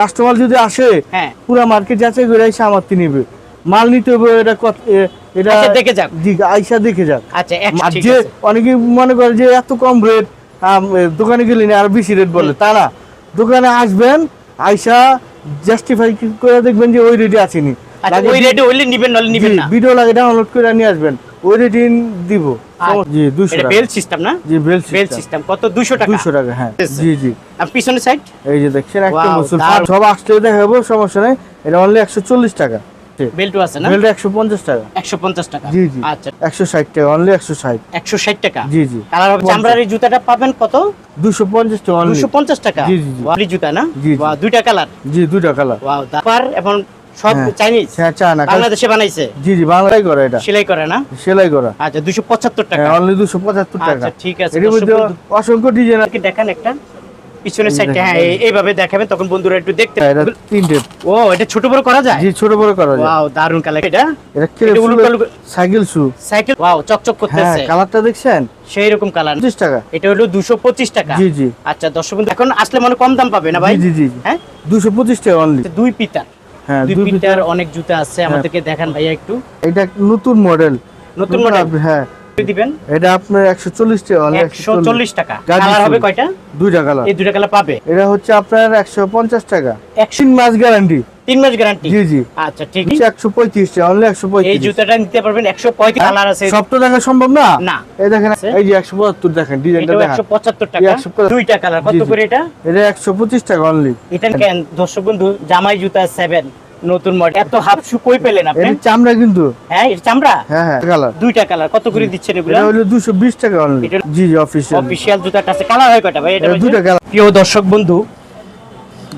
Customer যদি আসে হ্যাঁ। পুরো মার্কেট যাচাই করে এসে আমার নিবে। মাল নিতে হবে এটা এটা আচ্ছা, দেখে যাক। জি আইসা দেখে যাক। আচ্ছা আর যে অনেকে মনে করে যে এত কম রেট দোকানে গেলে না আর বেশি রেট বলে। তা না দোকানে আসবেন আইসা জাস্টিফাই করে দেখবেন যে ওই রেটে আসেনি। আচ্ছা ওই রেটে হইলে নিবেন নিবেন না। ভিডিও লাগে ডাউনলোড করে নিয়ে আসবেন। রেটে দিব। আচ্ছা। জি দুশো এটা টাকা। বেল সিস্টেম না? জি বেল বেল সিস্টেম কত? 200 টাকা। দুশো টাকা হ্যাঁ। জি জি। আর পিছনের সাইড এই যে দেখছেন একটা মুসুল সব আসলে দেখাবো সমস্যা নেই। এটা অনলি একশো চল্লিশ টাকা। বেল্টু আছে না? বেলটা একশো পঞ্চাশ টাকা। 150 টাকা। জি জি। আচ্ছা। একশো ষাট টাকা অনলি একশো ষাট। 160 টাকা? জি জি। কালার হবে চামড়ার এই জুতাটা পাবেন কত? দুশো পঞ্চাশ টাকা অনলি 250 টাকা? জি, জি, জুতা না? জি, জি। দুইটা কালার জি দুটা কালার ওয়াও দাপার এবং সব হ্যাঁ। চাইনিজ হ্যাঁ চা না বাংলাদেশে বানাইছে? জি জি বাংলায় করা এটা। সেলাই করে না? সেলাই করা। আচ্ছা 275 টাকা। হ্যাঁ অনলি দুশো পঁচাত্তর টাকা। আচ্ছা ঠিক আছে এর মধ্যে অসংখ্য ডিজাইন দেখান একটা পিছনের সাইডটা হ্যাঁ এই এই- এইভাবে দেখাবেন তখন বন্ধুরা একটু দেখতে এটা তিনটে। ও এটা ছোট বড় করা যায়? জি ছোট বড় করা যায়। ওয়াও দারুণ কালার এটা? এটা সাইকেল শু। সাইকেল ওয়াও চকচক হ্যাঁ কালারটা দেখছেন? সেই রকম কালার পঁচিশ টাকা। এটা হলো 225 টাকা। জি জি। আচ্ছা দর্শক বন্ধু এখন আসলে মনে কম দাম পাবে না ভাই? জি জি হ্যাঁ? দুশো পঁচিশ টাকা অনলি দুই হ্যাঁ দুই দুই হ্যাঁ। অনেক জুতা আছে আমাদেরকে দেখান ভাইয়া একটু। এটা নতুন মডেল। নতুন মডেল? হ্যাঁ। দিবেন? এটা আপনার একশো চল্লিশ টাকা only 140 টাকা। গাজী কালার হবে কয়টা? দুইটা কালার এই দুইটা কালার পাবে। এটা হচ্ছে আপনার একশো পঞ্চাশ টাকা। 100 তিন মাস গ্যারান্টি তিন মাস গ্যারান্টি জি জি। আচ্ছা ঠিক। হচ্ছে একশো পঁয়ত্রিশ টাকা অনলি একশো এই জুতাটা নিতে পারবেন 135 কালার আছে। সব তো দেখা সম্ভব না? না। এই দেখেন এই যে একশো পঁচাত্তর দেখেন ডিজাইনটা দেখেন। 175 টাকা। দুইটা কালার। কত। করে এটা? এটা একশো পঁচিশ টাকা অনলি এটা কেন দর্শক বন্ধু জামাই জুতা 7 নতুন মডেল এত হাফ শু কই পেলেন আপনি? এটা চামড়া কিন্তু। হ্যাঁ এটা চামড়া? হ্যাঁ হ্যাঁ কালার দুইটা কালার কত করে দিচ্ছেন এগুলো? এটা হলো দুশো বিশ টাকা অনলি জি জি অফিসিয়াল অফিশিয়াল জুতাটা আছে। কালার হয় কয়টা ভাই? এটা দুইটা কালার প্রিয় দর্শক বন্ধু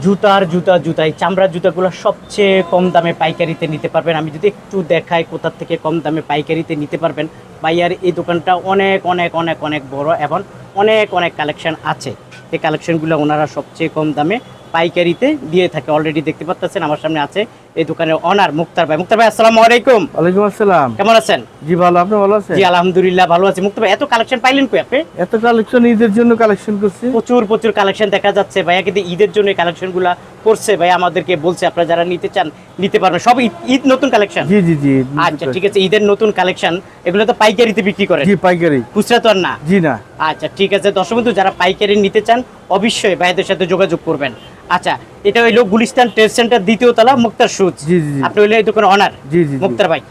জুতার জুতা জুতা এই চামড়ার জুতাগুলো সবচেয়ে কম দামে পাইকারিতে নিতে পারবেন। আমি যদি একটু দেখাই কোথার থেকে কম দামে পাইকারিতে নিতে পারবেন, ভাইয়ার এই দোকানটা অনেক অনেক অনেক অনেক বড় এবং অনেক অনেক কালেকশন আছে। এই কালেকশনগুলো ওনারা সবচেয়ে কম দামে পাইকারিতে দিয়ে থাকে। অলরেডি দেখতে পাচ্ছেন আমার সামনে আছে এই দোকানের অনার মুক্তার ভাই। মুক্তার ভাই আসসালামু আলাইকুম। ওয়ালাইকুম আসসালাম। কেমন আছেন? জি ভালো। আপনি ভালো আছেন? জি আলহামদুলিল্লাহ ভালো আছি। মুক্তার ভাই এত কালেকশন পাইলেন কই আপনি? এত কালেকশন ঈদের জন্য কালেকশন করছি। প্রচুর প্রচুর কালেকশন দেখা যাচ্ছে। ভাইয়া কিন্তু ঈদের জন্য কালেকশনগুলা করছে। ভাই আমাদেরকে বলছে আপনারা যারা নিতে চান নিতে পারবেন। সব ঈদ- ঈদ নতুন কালেকশন জি জি জি আচ্ছা ঠিক আছে। ঈদের নতুন কালেকশন এগুলো তো পাইকারিতে বিক্রি করেন জি পাইকারি। খুচরা তো আর না? জি না। আচ্ছা ঠিক আছে। দর্শক বন্ধু যারা পাইকারি নিতে চান অবশ্যই ভাইদের সাথে যোগাযোগ করবেন। আচ্ছা এটা হইল গুলিস্তান ট্রেড সেন্টার দ্বিতীয় তলা মুক্তার সুজ জি, জি, জি। আপনি হইলে এই দোকানের অনার জি জি জি। মুক্তার ভাই।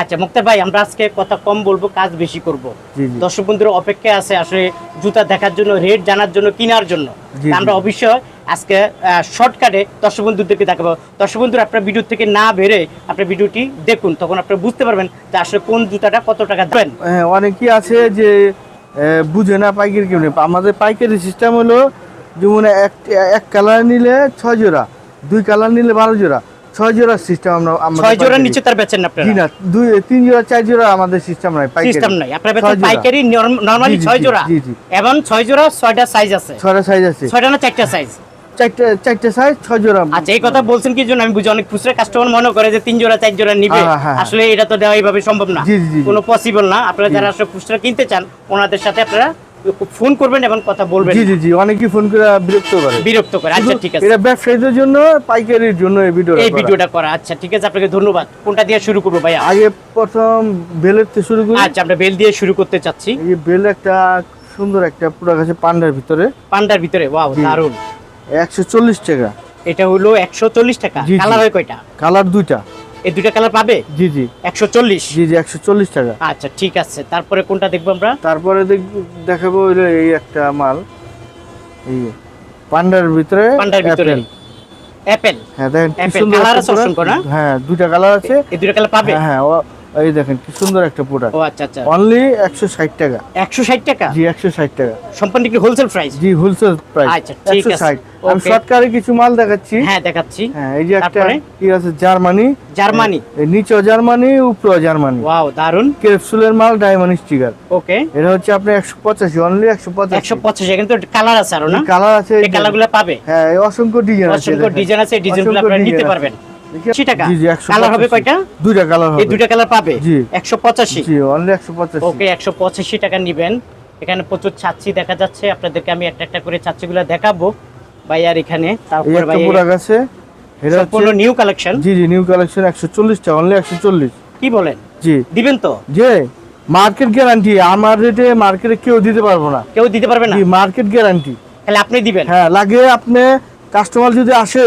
আচ্ছা মুক্তার ভাই আমরা আজকে কথা কম বলব কাজ বেশি করব। দর্শক বন্ধুরা অপেক্ষায় আছে আসলে জুতা দেখার জন্য রেট জানার জন্য কেনার জন্য। আমরা অবশ্যই আজকে শর্টকাটে দর্শক বন্ধুদেরকে দেখাবো। দর্শক বন্ধুরা আপনার ভিডিও থেকে না বেরে আপনার ভিডিওটি দেখুন তখন আপনারা বুঝতে পারবেন যে আসলে কোন জুতাটা কত টাকা দেবেন। হ্যাঁ অনেকেই আছে যে বুঝে না পাইকারি নেই আমাদের পাইকারি সিস্টেম হলো যেমন এক এক কালার নিলে ছয় জোড়া দুই কালার নিলে বারো জোড়া ছয় জোড়া সিস্টেম আমরা ছয় জোড়ার নিচে তার বেচেন না আপনারা? না দুই তিন জোড়া চার জোড়া আমাদের সিস্টেম নাই পাইকারি। সিস্টেম নাই। আপনার পাইকারি নরমালি ছয় জোড়া। এবং ছয় জোড়া ছয়টা সাইজ আছে। ছয়টা সাইজ আছে। ছয়টা না চারটা সাইজ চারটে সাইজ ছয় জোড়া আচ্ছা এই কথা বলছেন কি জন্য? আমি বুঝি অনেক খুচরা কাস্টমার মনে করে যে তিন জোড়া চার জোড়া নিবে। হ্যাঁ, হ্যাঁ, আসলে এটা তো দেওয়া এইভাবে সম্ভব না। কোনো পসিবল না। আপনারা যারা আসলে খুচরা কিনতে চান ওনাদের সাথে আপনারা ফোন করবেন এবং কথা বলবেন। জি জি জি। অনেকেই ফোন করে বিরক্ত করে। বিরক্ত করে। আচ্ছা ঠিক আছে। এটা ব্যবসায়ীদের জন্য পাইকারির জন্য এই ভিডিও এই ভিডিওটা করা। আচ্ছা ঠিক আছে। আপনাকে ধন্যবাদ। কোনটা দিয়ে শুরু করব আগে প্রথম বেলের থেকে শুরু করি। আচ্ছা আমরা বেল দিয়ে শুরু করতে চাচ্ছি। এই বেল একটা সুন্দর একটা পুরো কাছে পান্ডার ভিতরে। পান্ডার ভিতরে। ওয়াও। একশো চল্লিশ টাকা। এটা হলো একশো চল্লিশ টাকা। কালার হয় কয়টা? কালার দুইটা। এই দুইটা কালার পাবে? জি জি। একশো চল্লিশ? জি জি একশো চল্লিশ টাকা। আচ্ছা ঠিক আছে। তারপরে কোনটা দেখব আমরা? তারপরে দেখাবো এই একটা মাল। এই পান্ডার ভিতরে পান্ডার ভিতরে। অ্যাপেল। হ্যাঁ দেখেন কি apple, সুন্দর আছে? হ্যাঁ দুইটা কালার আছে। এই দুইটা কালার পাবে? হ্যাঁ এই দেখেন কি সুন্দর একটা প্রোডাক্ট ও আচ্ছা আচ্ছা। অনলি একশো ষাট টাকা। একশো ষাট টাকা? জি একশো ষাট টাকা। সম্পূর্ণ কি হোলসেল প্রাইস জি হোলসেল প্রাইস আচ্ছা, ঠিক আছে। আমি. কিছু মাল দেখাচ্ছি। হ্যাঁ দেখাচ্ছি। হ্যাঁ এই যে একটা কি আছে? জার্মানি। জার্মানি। এই নিচেও জার্মানি উপরেও জার্মানি। ওয়াও দারুণ ক্যাপসুলের মাল ডায়মন্ড স্টিকার ওকে এটা হচ্ছে আপনার একশো পঁচাশি অনলি একশো পঁচাশি। একশো পঁচাশি কালার আছে আরও না? কালার আছে এই এই যে- কালারগুলো পাবে। হ্যাঁ এই অসংখ্য ডিজাইন আছে অসংখ্য ডিজাইন আছে এই ডিজাইনগুলো অসংখ্য আপনারা নিতে পারবেন। টাকা। জি জি একশো কালার হবে কয়টা? দুইটা কালার হবে। দুইটা কালার পাবে? জি। একশো পঁচাশি? জি অনলি একশো পঁচাশি। ওকে একশো পঁচাশি টাকা নিবেন। এখানে প্রচুর ছাচ্ছি দেখা যাচ্ছে। আপনাদেরকে আমি একটা একটা করে ছাচ্ছিগুলো দেখাবো ভাইয়ার এখানে। তারপর ভাই প্রোডাক্ট আছে। এটা সম্পূর্ণ নিউ কালেকশন জি জি নিউ কালেকশন একশো চল্লিশ টাকা অনলি একশো চল্লিশ। কি বলেন? জি। দিবেন তো? যে মার্কেট গ্যারান্টি আমার রেটে মার্কেটে কেউ দিতে পারব না। কেউ দিতে পারবে না? জি মার্কেট গ্যারান্টি তাহলে আপনি দিবেন? হ্যাঁ লাগে আপনি কাস্টমার যদি আসে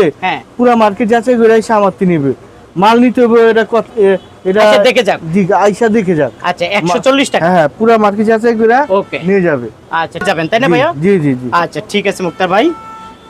পুরো মার্কেট যাচাই করে এসে আমার তিনি নেবে। মাল নিতে হবে এটা এটা আচ্ছা, দেখে যাক। জি আইসা দেখে যাক। আচ্ছা একশো চল্লিশ টাকা। হ্যাঁ পুরো মার্কেট যাচাই করে ওকে। নিয়ে যাবে। আচ্ছা যাবেন তাই না ভাইয়া? জি জি জি। আচ্ছা ঠিক আছে মুক্তার ভাই।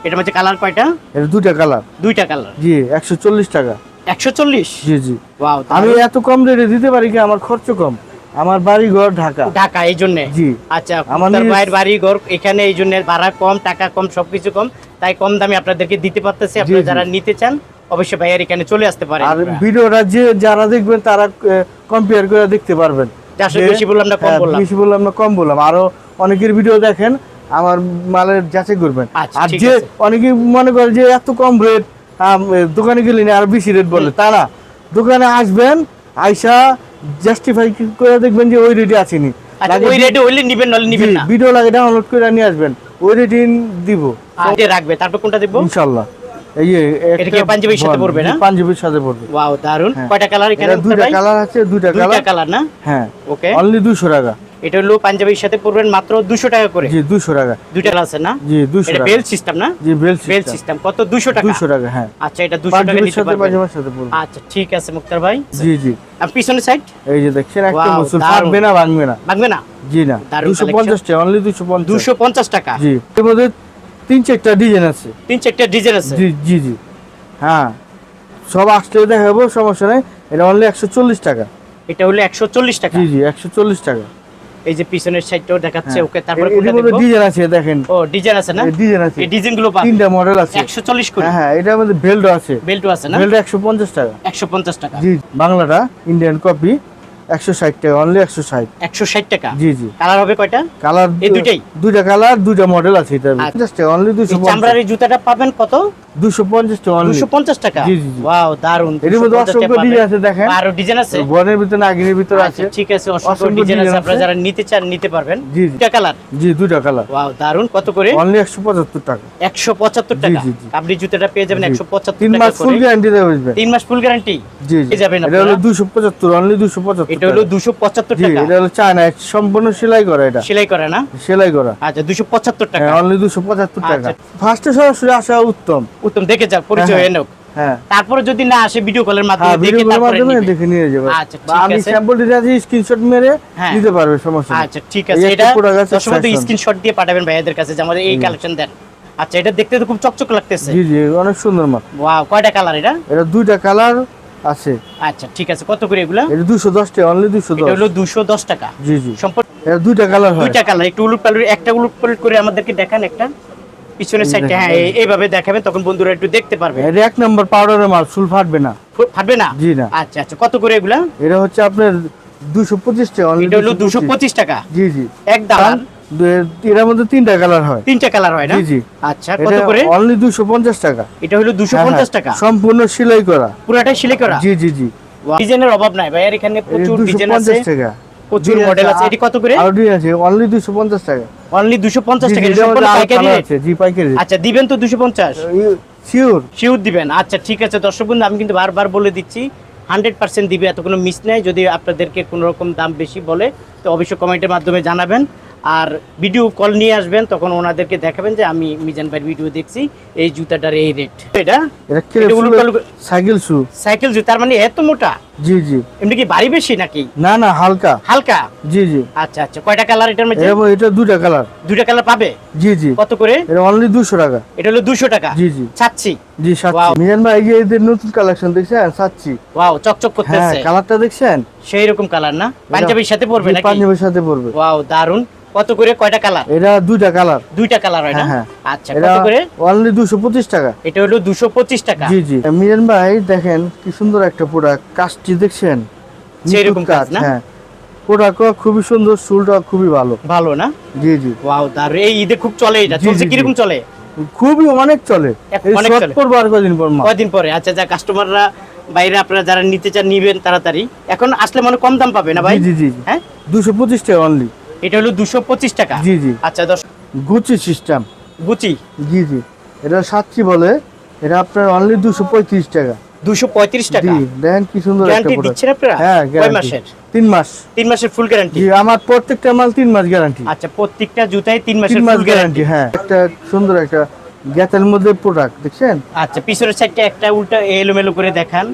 এটা হচ্ছে কালার কয়টা? এটা দুটা কালার দুইটা কালার জি একশো চল্লিশ টাকা। একশো চল্লিশ? জি জি। ওয়াও আমি এত কম রেটে দিতে পারি কি? আমার খরচ কম। আমার বাড়ি ঘর ঢাকা। ঢাকা এই জন্য? জি। আচ্ছা মুক্তার ভাইয়ের বাড়ি ঘর এখানে এই জন্য ভাড়া কম টাকা কম সবকিছু কম। তাই কম দামে আপনাদেরকে দিতে পারতেছে। আপনারা যারা নিতে চান অবশ্যই ভাইয়ার এখানে চলে আসতে পারেন। আর ভিডিওটা যে যারা দেখবেন তারা কম্পেয়ার করে দেখতে পারবেন। বেশি বললাম না কম হ্যাঁ, বললাম। বেশি বললাম না কম বললাম। আরও অনেকের ভিডিও দেখেন আমার মালের যাচাই করবেন। আচ্ছা, আর যে। অনেকে মনে করে যে এত কম রেট দোকানে গেলে না আর বেশি রেট বলে তা না দোকানে আসবেন আইসা জাস্টিফাই করে দেখবেন যে ওই রেটে আসেনি? আচ্ছা ওই রেডি রেটে হইলে নিবেন নাহলে নিবেন না? ভিডিও লাগে ডাউনলোড করে নিয়ে আসবেন। ওই রেটে দিব। আগে রাখবে তারপর কোনটা দেবো? ইনশাআল্লাহ এই এটা কি পাঞ্জাবির সাথে পড়বে না? পাঞ্জাবির সাথে পড়বে। ওয়াও দারুণ হ্যাঁ। কয়টা কালার এখানে দুইটা কালার আছে দুইটা দুইটা কালার কালার না? হ্যাঁ। ওকে অনলি দুশো টাকা। এটা হলো পাঞ্জাবির সাথে পড়বেন মাত্র দুশো টাকা করে। জি দুশো টাকা। দুইটা আছে না? জি টাকা। বেল সিস্টেম না? জি বেল বেল সিস্টেম কত? দুশো টাকা। দুশো টাকা হ্যাঁ। আচ্ছা এটা দুশো টাকা পাঞ্জাবির নিতে সাথে পারবেন। পাঞ্জাবির সাথে পড়বে আচ্ছা ঠিক আছে মুক্তার ভাই। জি জি। আর পিছনের সাইড এই যে দেখছেন একটা Wow, মুসুল না ভাঙবে না। ভাঙবে না? জি না। দারুণ দুশো collection। পঞ্চাশ টাকা অনলি দুশো পঞ্চাশ। দুশো পঞ্চাশ টাকা? জি। এর মধ্যে তিন চারটা ডিজাইন আছে। তিন চারটা ডিজাইন আছে? জি জি জি। হ্যাঁ। সব আসলে দেখাবো সমস্যা নেই। এটা অনলি একশো চল্লিশ টাকা। এটা হলো একশো চল্লিশ টাকা। জি জি একশো চল্লিশ টাকা। এই যে পিছনের সাইডটাও দেখাচ্ছে হ্যাঁ। ওকে তারপরে কোনটা দেখব? ডিজাইন আছে দেখেন। ও ডিজাইন আছে না? ডিজাইন আছে। এই ডিজাইনগুলো পাবেন। তিনটা মডেল আছে। একশো চল্লিশ করে। হ্যাঁ এটা আমাদের বেল্টও বেল্ট আছে। বেল্টও আছে না? বেল্ট একশো পঞ্চাশ টাকা। একশো পঞ্চাশ টাকা। জি বাংলাটা ইন্ডিয়ান কপি একশো ষাট টাকা অনলি একশো ষাট। একশো ষাট টাকা? জি জি। কালার হবে কয়টা? কালার এই দুইটাই? দুইটা কালার দুইটা মডেল আছে এটা। পঞ্চাশ টাকা অনলি দুশো চামড়ার এই জুতাটা পাবেন কত? দুশো পঞ্চাশ টাকা দুশো পঞ্চাশ টাকা? জি, জি, জি। ওয়াও দারুণ এর মধ্যে অসংখ্য ডিজাইন আছে দেখেন। আরও ডিজাইন আছে? বনের ভিতরে নাগিনের ভিতরে আছে। ঠিক আছে অসংখ্য অসংখ্য ডিজাইন আছে। আপনারা যারা নিতে চান নিতে পারবেন। জি কালার জি দুইটা কালার ওয়াও দারুণ কত করে? অনলি একশো পঁচাত্তর টাকা। একশো পঁচাত্তর টাকা। আপনি জুতাটা পেয়ে যাবেন একশো পঁচাত্তর তিন মাস ফুল গ্যারান্টি তিন মাস ফুল গ্যারান্টি জি জি। যাবেন এটা হলো দুশো পঁচাত্তর অনলি দুশো পঁচাত্তর। এটা হলো টাকা। এটা হলো চায়না সম্পূর্ণ সেলাই করা এটা। সেলাই করে না? সেলাই করা। আচ্ছা দুশো পঁচাত্তর টাকা। হ্যাঁ অনলি টাকা। আচ্ছা। ফার্স্টে সরাসরি আসা উত্তম। উত্তম দেখে পরিচয় হ্যাঁ, হয়ে হ্যাঁ। তারপরে যদি না আসে ভিডিও কলের মাধ্যমে দেখে তারপরে দেখে নিয়ে যাবে। আচ্ছা, আমি। স্যাম্পল দিতে আছি স্ক্রিনশট মেরে। নিতে পারবে সমস্যা আচ্ছা ঠিক আছে। এটা। স্ক্রিনশট দিয়ে পাঠাবেন ভাইয়াদের কাছে যে আমাদের এই কালেকশন দেন। আচ্ছা এটা দেখতে তো খুব চকচক লাগতেছে। জি জি অনেক সুন্দর মাল। ওয়াও কয়টা কালার এটা? এটা দুইটা কালার আছে। আচ্ছা ঠিক আছে। কত করে এগুলা? এটা দুশো দশ টাকা অনলি দুশো। এটা হলো দুশো দশ টাকা। জি জি। সম্পূর্ণ এটা দুইটা কালার হয়। দুইটা কালার একটু উলুট পালুট একটা উলুট পালুট করে আমাদেরকে দেখান একটা। পিছনের সাইডটা হ্যাঁ এইভাবে দেখাবেন তখন বন্ধুরা একটু দেখতে পারবে। এটা এক নম্বর পাউডারের মাল চুল ফাটবে না। ফাটবে না? জি না। আচ্ছা আচ্ছা কত করে এগুলা? এটা হচ্ছে আপনার দুশো পঁচিশ টাকা অনলি এটা হলো দুশো পঁচিশ। টাকা। জি জি। একদম দু- এটার মধ্যে তিনটা কালার হয়। তিনটা কালার হয় না? জি জি। আচ্ছা কত করে? অনলি দুশো পঞ্চাশ টাকা। এটা হলো দুশো হ্যাঁ, পঞ্চাশ হ্যাঁ, টাকা? সম্পূর্ণ সেলাই করা। পুরাটাই সিলে করা? জি জি জি। ডিজাইনের অভাব নাই। ভাইয়ার এখানে প্রচুর ডিজাইন আছে। টাকা। প্রচুর মডেল আছে, এটি কত করে? আরও আছে। অনলি দুশো পঞ্চাশ টাকা। অনলি দুশো পঞ্চাশ জি, টাকা। সম্পূর্ণ পাইকারি আছে। জি পাইকারি আচ্ছা দিবেন তো দুশো পঞ্চাশ? শিওর শিওর দিবেন। আচ্ছা ঠিক আছে দর্শক বন্ধু আমি কিন্তু বারবার বলে দিচ্ছি হান্ড্রেড পার্সেন্ট দিবে। এত কোনো মিস নেই। যদি আপনাদেরকে কোনো রকম দাম বেশি বলে তো অবশ্যই কমেন্টের মাধ্যমে জানাবেন। আর ভিডিও কল নিয়ে আসবেন তখন ওনাদেরকে দেখাবেন যে আমি মিজান ভাইয়ের ভিডিও দেখছি এই জুতাটার এই রেট। এটা? সাইকেল শু? সাইকেল জুতা তার মানে এত মোটা? জি জি। এমনি কি ভারী বেশি নাকি? না না হালকা। হালকা? জি জি। আচ্ছা আচ্ছা। কয়টা কালার এটার মধ্যে? এটা দুটা কালার দুইটা কালার পাবে? জি জি। কত করে? এটা অনলি দুশো টাকা। এটা হলো দুশো টাকা? জি জি। জি সাচ্ছি Wow. মিজান ভাই এই যে নতুন কালেকশন দেখছেন? সাচ্ছি ওয়াও চকচক হ্যাঁ কালারটা দেখছেন? সেই রকম কালার না? পাঞ্জাবির সাথে পড়বে জি, নাকি? পাঞ্জাবির সাথে পড়বে ওয়াও দারুণ কত করে? কয়টা কালার এটা দুইটা কালার দুইটা কালার হয় না? হ্যাঁ, আচ্ছা কত করে? অনলি দুশো পঁচিশ টাকা। এটা হলো দুশো পঁচিশ টাকা। জি জি। মিজান ভাই দেখেন কি সুন্দর একটা প্রোডাক্ট কাজটি দেখছেন? সেরকম কাজ না? হ্যাঁ। প্রোডাক্ট খুবই সুন্দর চুলটা খুবই ভালো। ভালো না? জি জি। ওয়াও দারুণ এই ঈদে খুব চলে এটা। চলছে জি, জি। কীরকম চলে? খুবই অনেক চলে। অনেক চলে। কদিন পর মা? পরে? আচ্ছা যা কাস্টমাররা বাইরে আপনারা যারা নিতে চান নিবেন তাড়াতাড়ি। এখন আসলে মনে কম দাম পাবে না ভাই? জি জি। হ্যাঁ? দুশো পঁচিশ টাকা অনলি এটা হলো দুশো পঁচিশ টাকা? জি জি। আচ্ছা দশ গুচি সিস্টেম গুচি জি জি। এটা সাতটি বলে। এটা আপনার অনলি দুশো পঁয়ত্রিশ টাকা। টাকা। কি সুন্দর গ্যারান্টি দিচ্ছেন আপনারা? হ্যাঁ কয় মাসের? মাস। মাসের ফুল গ্যারান্টি জি আমার প্রত্যেকটা মাল মাস গ্যারান্টি আচ্ছা প্রত্যেকটা জুতাই মাসের ফুল গ্যারান্টি গ্যারান্টি হ্যাঁ একটা সুন্দর একটা গ্যাতের মধ্যে প্রোডাক্ট দেখছেন? আচ্ছা পিছনের সাইডটা একটা উল্টা এলোমেলো করে দেখান।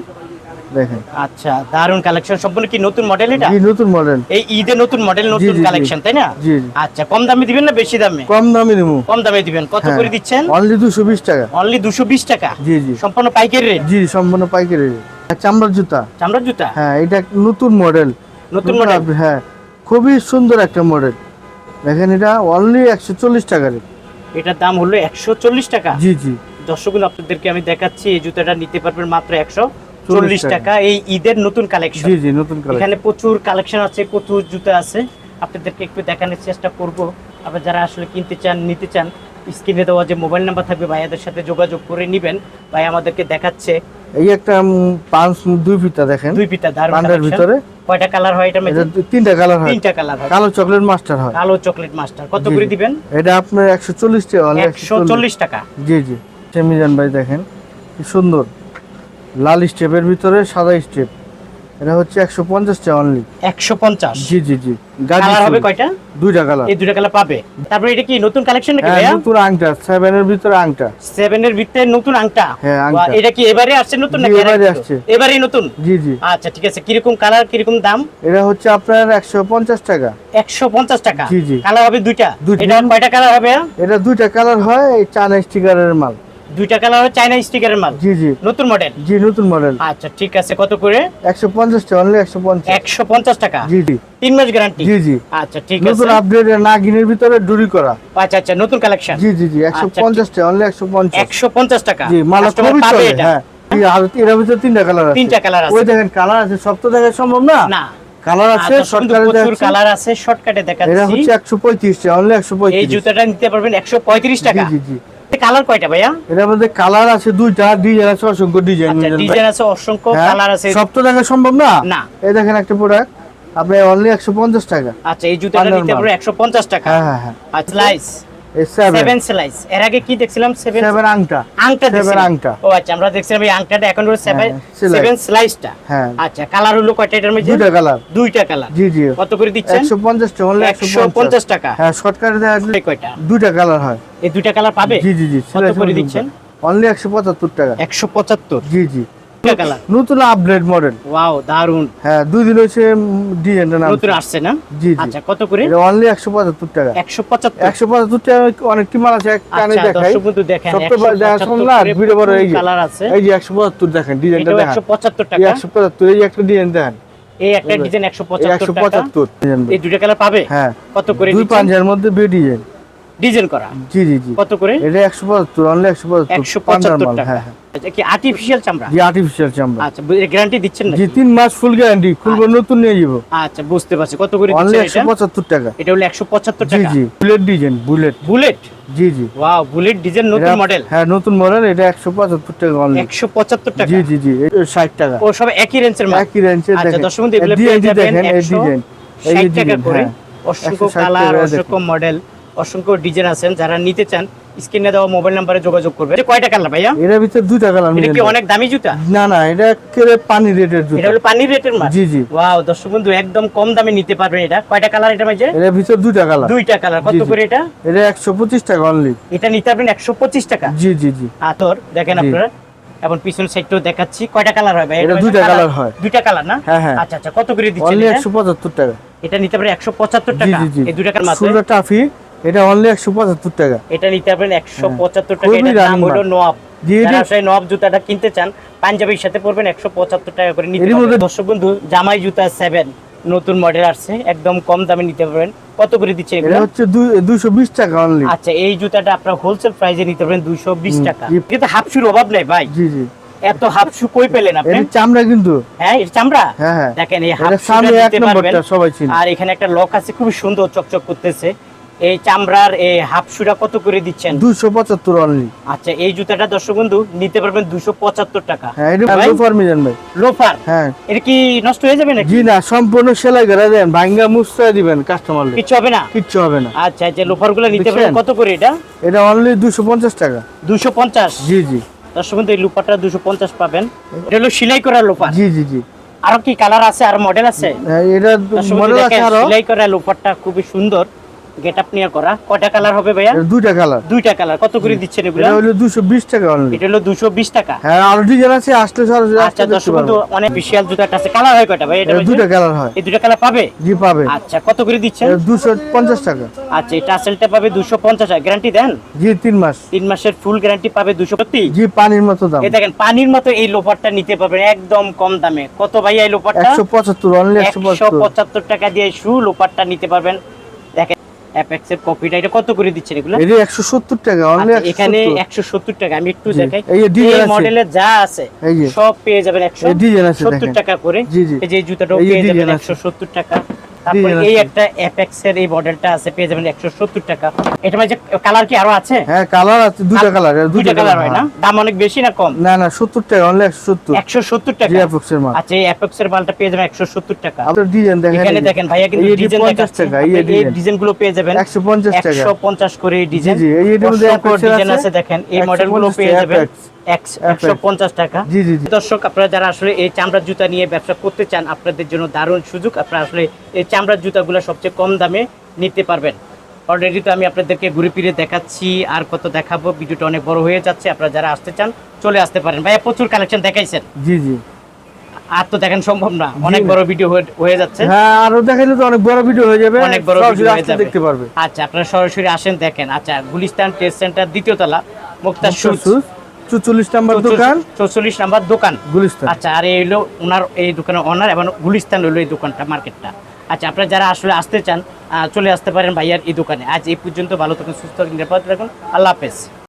দেখেন। আচ্ছা দারুণ কালেকশন সম্পূর্ণ কি নতুন মডেল এটা? জি নতুন মডেল এই ঈদে নতুন মডেল নতুন। কালেকশন তাই না? জি আচ্ছা কম দামে দিবেন না বেশি দামে? কম দামে কম দামে দিবেন। কত হ্যাঁ। করে দিচ্ছেন? অনলি দুশো বিশ টাকা। অনলি দুশো বিশ টাকা? জি জি। সম্পূর্ণ পাইকারি রেট জি সম্পূর্ণ পাইকারি। চামড়ার জুতা? চামড়ার জুতা? হ্যাঁ এটা নতুন মডেল নতুন মডেল হ্যাঁ খুবই সুন্দর একটা মডেল দেখেন এটা অনলি একশো চল্লিশ টাকা রেট এটার দাম হলো একশো চল্লিশ টাকা। জি জি। দর্শক আপনাদেরকে আমি দেখাচ্ছি এই জুতাটা নিতে পারবেন মাত্র একশো। চল্লিশ টাকা। এই ঈদের নতুন কালেকশন জি জি নতুন এখানে প্রচুর কালেকশন আছে প্রচুর জুতা আছে। আপনাদেরকে একটু দেখানোর চেষ্টা করব। আপনারা যারা আসলে কিনতে চান নিতে চান স্ক্রিনে দেওয়া যে মোবাইল নাম্বার থাকবে ভাইয়াদের সাথে যোগাযোগ করে নেবেন। ভাই আমাদেরকে দেখাচ্ছে। এই একটা পাঁচ দুই ফিতা দেখেন। দুই পিতা দারুণ ভিতরে। কয়টা কালার হয় এটা তিনটা কালার হয়। তিনটা কালার হয়। কালো চকলেট মাস্টার হয়। কালো চকলেট মাস্টার কত করে দিবেন? এটা আপনার একশো চল্লিশ টাকা। only একশো চল্লিশ টাকা। জি জি। মিজান ভাই দেখেন কি সুন্দর। লাল স্টেপের ভিতরে সাদা স্টেপ এটা হচ্ছে একশো পঞ্চাশ টাকা অনলি একশো পঞ্চাশ? জি জি জি। কালার হবে কয়টা? দুইটা কালার এই দুটা কালার পাবে। তারপরে এটা কি নতুন কালেকশন নাকি হ্যাঁ ভাইয়া? নতুন আংটা সেভেনের ভিতরে আংটা। সেভেন এর ভিতরে নতুন আংটা? হ্যাঁ, আংটা। এটা কি এবারে আসছে নতুন নাকি এবারে আসছে। এবারেই নতুন? জি জি। আচ্ছা ঠিক আছে। কীরকম কালার কীরকম দাম? এটা হচ্ছে আপনার একশো পঞ্চাশ টাকা। একশো পঞ্চাশ টাকা? জি, জি। কালার হবে দুইটা। দুইটা। এটা কয়টা কালার হবে? এটা দুইটা কালার হয় এই চায়না স্টিকারের মাল। দুইটা কালার হবে চাইনা স্টিকারের মাল। জি জি। নতুন মডেল জি নতুন মডেল আচ্ছা ঠিক আছে কত করে? একশো পঞ্চাশ টাকা অনলি একশো পঞ্চাশ। একশো পঞ্চাশ টাকা? জি জি। তিন মাস গ্যারান্টি জি জি। আচ্ছা ঠিক আছে। নতুন আপডেট নাগিনের ভিতরে ডুরি করা। আচ্ছা আচ্ছা নতুন কালেকশন জি জি জি একশো আচ্ছা, পঞ্চাশ টাকা অনলি একশো পঞ্চাশ। একশো পঞ্চাশ টাকা? জি মাল খুবই চলে হ্যাঁ। এর ভিতরে তিনটা কালার আছে। তিনটা কালার ওই দেখেন কালার আছে সব তো দেখা সম্ভব না? না। কালার আছে আচ্ছা, শর্ট কিন্তু কালার প্রচুর দেখাচ্ছি। কালার আছে শর্টকাটে এটা দেখাচ্ছি। হচ্ছে একশো পঁয়ত্রিশ টাকা অনলি একশো এই জুতাটা নিতে পারবেন একশো পঁয়ত্রিশ টাকা। জি জি জি। কালার কয়টা ভাইয়া? এটার মধ্যে কালার আছে দুইটা ডিজাইন আছে অসংখ্য ডিজাইন আচ্ছা ডিজাইন আছে অসংখ্য কালার আছে। সব তো দেখা সম্ভব না? না। এই দেখেন একটা প্রোডাক্ট আপনি অনলি একশো পঞ্চাশ টাকা। আচ্ছা এই জুতাটা নিতে একশো পঞ্চাশ টাকা। হ্যাঁ হ্যাঁ হ্যাঁ। এই সেভেন স্লাইস এর আগে কি দেখছিলাম? Seven seven আংটা। আংটা আংটা। ও আচ্ছা আমরা দেখছিলাম এই আংটাটা এখন সেভেন হ্যাঁ, সেভেন স্লাইসটা হ্যাঁ। আচ্ছা কালার হলো কয়টা এটার মধ্যে? দুইটা কালার দুইটা কালার জি জি। কত করে দিচ্ছেন? একশো পঞ্চাশ টাকা অনলি একশো একশো পঞ্চাশ পঞ্চাশ টাকা। হ্যাঁ শর্টকাটে দেখা কয়টা? দুইটা কালার হয়। এই দুইটা কালার পাবে? জি জি জি। কত করে দিচ্ছেন? অনলি একশো পঁচাত্তর টাকা। একশো পঁচাত্তর। জি জি। কালার। নতুন আপডেট মডেল ওয়াও দারুণ হ্যাঁ দুই দিন হয়েছে ডিজাইনটা নাম। নতুন আসছে না? জি জি। আচ্ছা কত করে? এটা অনলি একশো পঁচাত্তর টাকা। একশো পঁচাত্তর? একশো পঁচাত্তর টাকা অনেক কি মাল আছে? এক কানে আচ্ছা দেখাই। দেখেন ভিডিও বড় এই যে। কালার আছে। এই যে একশো পঁচাত্তর দেখেন ডিজাইনটা দেখেন। একশো পঁচাত্তর এই টাকা? একশো পঁচাত্তর এই যে একটা ডিজাইন দেখেন। এই একটা ডিজাইন একশো এই পঁচাত্তর একশো টাকা পঁচাত্তর। ডিজাইন এই দুইটা কালার পাবে? হ্যাঁ। কত করে দুই পাঞ্জার মধ্যে দুই ডিজাইন ডিজাইন করা। জি জি জি। কত করে? এটা একশো পঁচাত্তর অনলি একশো পঁচাত্তর। একশো পাঞ্জার পঁচাত্তর মাল টাকা। হ্যাঁ হ্যাঁ। আচ্ছা কি আর্টিফিশিয়াল চামড়া? জি আর্টিফিশিয়াল চামড়া। আচ্ছা গ্যারান্টি দিচ্ছেন না জি তিন মাস ফুল গ্যারান্টি খুলবো নতুন নিয়ে যাব। আচ্ছা বুঝতে পারছি। কত করে অনলি দিচ্ছেন একশো এটা পঁচাত্তর টাকা। এটা হলো একশো পঁচাত্তর জি টাকা। জি বুলেট ডিজাইন বুলেট বুলেট জি জি। ওয়াও বুলেট ডিজাইন নতুন মডেল হ্যাঁ নতুন মডেল এটা একশো পঁচাত্তর টাকা অনলি একশো পঁচাত্তর টাকা? জি জি জি ষাট টাকা। ও সব একই রেঞ্জের মাল? একই রেঞ্জে আচ্ছা দর্শক বন্ধু এগুলো পেয়ে যাবেন দেখেন এই একশো ডিজাইন এই ষাট যে টাকা করে। হ্যাঁ। অসংখ্য কালার অসংখ্য মডেল অসংখ্য ডিজাইন আছেন যারা নিতে চান স্ক্রিনে দেওয়া মোবাইল নাম্বারে যোগাযোগ করবে এটা কয়টা কালার ভাইয়া? এর ভিতরে দুইটা কালার এটা কি অনেক দামি জুতা? না না এটা একেবারে পানি রেটের জুতা। এটা হলো পানির রেটের মাল? জি জি। ওয়াও দর্শক বন্ধু একদম কম দামে নিতে পারবেন এটা। কয়টা কালার এটা মাঝে এর ভিতরে দুইটা কালার। দুইটা কালার। কত। করে এটা? এটা একশো পঁচিশ টাকা অনলি এটা নিতে পারবেন একশো পঁচিশ টাকা। জি জি জি। আতর দেখেন আপনারা। এখন পিছন সাইডটাও দেখাচ্ছি। কয়টা কালার হয় ভাই? এটা দুইটা colour হয়। দুইটা কালার না? হ্যাঁ, হ্যাঁ। আচ্ছা আচ্ছা কত করে দিচ্ছেন অনলি এটা? একশো পঁচাত্তর টাকা। এটা নিতে একশো পঁচাত্তর টাকা। জি জি। এই দুইটা কালার মাত্র। সুরা টাফি এটা অনলি একশো পঁচাত্তর টাকা। এটা নিতে একশো পঁচাত্তর টাকা। খুবই এটার নাম হলো। নোয়াব। যারা নোয়াব জুতাটা কিনতে চান পাঞ্জাবির সাথে টাকা করে নিতে পারবেন। দর্শক বন্ধু জামাই জুতা সেভেন নতুন মডেল আসছে একদম কম দামে নিতে পারবেন। কত করে দিচ্ছে এটা হচ্ছে টাকা অনলি আচ্ছা এই জুতাটা আপনার হোলসেল প্রাইসে নিতে বিশ টাকা। কিন্তু হাফ শুর অভাব নেই ভাই। জি জি। এত হাফ শু কই পেলেন আপনি? চামড়া কিন্তু। হ্যাঁ এটা চামড়া? হ্যাঁ হ্যাঁ। দেখেন এই এটা হাফ পারবেন। সবাই আর এখানে একটা লক আছে খুবই সুন্দর চকচক করতেছে। এই চামড়ার এই হাফ শুটা কত করে দিচ্ছেন? দুশো পঁচাত্তর অনলি আচ্ছা এই জুতাটা দর্শক বন্ধু নিতে পারবেন দুশো পঁচাত্তর টাকা। হ্যাঁ এটা লোফার মিজান ভাই। লোফার? হ্যাঁ। এটা কি নষ্ট হয়ে যাবে নাকি? জি না সম্পূর্ণ সেলাই করে দেন ভাঙ্গা মুস্তা দিবেন কাস্টমার কিছু হবে না? কিচ্ছু হবে না। আচ্ছা যে লোফারগুলো নিতে পারবেন কত করে এটা? এটা অনলি দুশো পঞ্চাশ টাকা। দুশো পঞ্চাশ? জি জি। দর্শক বন্ধু এই লোফারটা দুশো পঞ্চাশ পাবেন। এটা হলো সেলাই করা লোফার। জি জি জি। আরও কি কালার আছে? আর মডেল আছে? হ্যাঁ, এটা দর্শক মডেল আছে আরও। সেলাই করা লোফারটা খুবই সুন্দর। গেট আপ নিয়ে করা। কয়টা কালার হবে ভাইয়া? দুইটা কালার। দুইটা কালার। কত করে দিচ্ছেন এগুলো? এটা হলো দুশো বিশ টাকা অনলি এটা হলো দুশো বিশ টাকা। হ্যাঁ আরও ডিজাইন আছে আসলে সরাসরি আচ্ছা দর্শক বন্ধু অনেক বিশাল জুতাটা আছে। কালার হয় কয়টা ভাই? এটা দুইটা কালার হয়। এই দুইটা কালার পাবে? জি পাবে। আচ্ছা কত করে দিচ্ছেন? এটা দুশো পঞ্চাশ টাকা। আচ্ছা এটা আসলটা পাবে দুশো পঞ্চাশ গ্যারান্টি দেন? জি তিন মাস। তিন মাসের ফুল গ্যারান্টি পাবে দুশো সত্যি জি পানির মতো দাম। এই দেখেন পানির মতো এই লোফারটা নিতে পারবেন একদম কম দামে। কত ভাই এই লোফারটা? একশো পঁচাত্তর অনলি একশো একশো পঁচাত্তর পঁচাত্তর টাকা দিয়ে শু লোফারটা নিতে পারবেন। দেখেন। অ্যাপেক্স এর কপিটা এটা কত করে দিচ্ছেন এগুলো? এই একশো সত্তর টাকা অনলি আচ্ছা, এখানে একশো সত্তর টাকা আমি একটু দেখাই। এই মডেলের যা আছে সব পেয়ে যাবেন একশো এই design আছে সত্তর দেখেন। টাকা করে। এই যে জুতাটাও পেয়ে যাবেন design আছে। একশো সত্তর টাকা। তারপর এই একটা অ্যাপেক্স এর এই মডেলটা আছে পেয়ে যাবেন একশো সত্তর টাকা। এটা মানে কালার কি আরও আছে? হ্যাঁ কালার আছে দুইটা কালার দুইটা কালার হয় না? দাম অনেক বেশি না কম? না না সত্তর টাকা অনলি মাল। আচ্ছা এই অ্যাপেক্স এর মালটা পেয়ে যাবেন একশো সত্তর টাকা। আপনার ডিজাইন দেখেন এখানে এই দেখেন ভাইয়া কিন্তু ডিজাইন 50 টাকা, এই ডিজাইন। ডিজাইনগুলো পেয়ে যাবেন। একশো পঞ্চাশ টাকা। একশো পঞ্চাশ করে এই ডিজাইন জি, ডিজাইন। আছে। দেখেন। এই মডেলগুলো পেয়ে যাবেন। Apex। একশো পঞ্চাশ টাকা। জি জি দর্শক আপনারা যারা আসলে এই চামড়ার জুতা নিয়ে ব্যবসা করতে চান আপনাদের জন্য দারুণ সুযোগ। আপনারা আসলে এই চামড়ার জুতাগুলো সবচেয়ে কম দামে নিতে পারবেন। অলরেডি তো আমি আপনাদেরকে ঘুরে ফিরে দেখাচ্ছি আর কত দেখাবো। ভিডিওটা অনেক বড় হয়ে যাচ্ছে। আপনারা যারা আসতে চান চলে আসতে পারেন। ভাইয়া প্রচুর কালেকশন দেখাইছেন। জি জি। আর তো দেখেন সম্ভব না। অনেক বড় ভিডিও হয়ে যাচ্ছে। হ্যাঁ আরও দেখাইলে তো অনেক বড় ভিডিও হয়ে যাবে। অনেক বড় সরাসরি ভিডিও হয়ে যাবে। দেখতে পারবে। আচ্ছা আপনারা সরাসরি আসেন দেখেন। আচ্ছা গুলিস্তান টেস্ট সেন্টার দ্বিতীয় তলা মুক্তার শুজ চুচল্লিশ নাম্বার দোকান। চৌচল্লিশ নাম্বার দোকান। গুলিস্তান। আচ্ছা আর এই হলো ওনার এই দোকানের ওনার এবং গুলিস্তান হলো এই দোকানটা মার্কেটটা। আচ্ছা আপনারা যারা আসলে আসতে চান চলে আসতে পারেন ভাইয়ার এই দোকানে। আজ এই পর্যন্ত ভালো থাকুন সুস্থ নিরাপদ আল্লাহ হাফেজ।